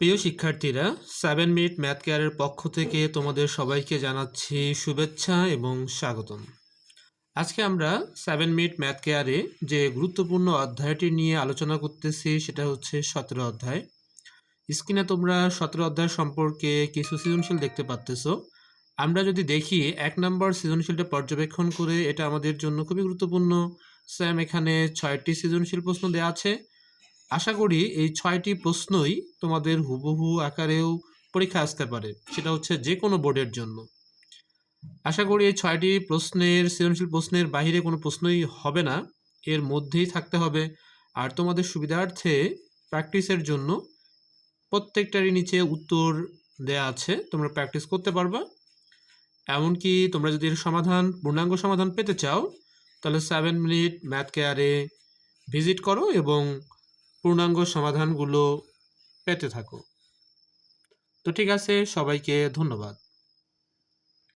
প্রিয় শিক্ষার্থীরা seven minute math কেয়ারের পক্ষ থেকে তোমাদের সবাইকে জানাচ্ছি শুভেচ্ছা এবং স্বাগতম। আজকে আমরা সেভেন মিনিট ম্যাথ কেয়ারে যে গুরুত্বপূর্ণ অধ্যায়টি নিয়ে আলোচনা করতেছি, সেটা হচ্ছে সতেরো অধ্যায়। স্ক্রিনে তোমরা সতেরো অধ্যায় সম্পর্কে কিছু সৃজনশীল দেখতে পাচ্তেছ আমরা যদি দেখি, এক নম্বর সৃজনশীলটা পর্যবেক্ষণ করে এটা আমাদের জন্য খুবই গুরুত্বপূর্ণ। স্যাম এখানে ছয়টি সৃজনশীল প্রশ্ন দেওয়া আছে। আশা করি এই ছয়টি প্রশ্নই তোমাদের হুবহু আকারেও পরীক্ষা আসতে পারে। সেটা হচ্ছে যে কোনো বোর্ডের জন্য। আশা করি এই ছয়টি প্রশ্নের, সৃজনশীল প্রশ্নের বাইরে কোনো প্রশ্নই হবে না। এর মধ্যেই থাকতে হবে। আর তোমাদের সুবিধার্থে প্র্যাকটিসের জন্য প্রত্যেকটারই নিচে উত্তর দেয়া আছে। তোমরা প্র্যাকটিস করতে পারবা। এমনকি তোমরা যদি এর সমাধান, পূর্ণাঙ্গ সমাধান পেতে চাও, তাহলে সেভেন মিনিট ম্যাথ কেয়ারে ভিজিট করো এবং পূর্ণাঙ্গ সমাধানগুলো পেতে থাকো। তো ঠিক আছে সবাইকে ধন্যবাদ।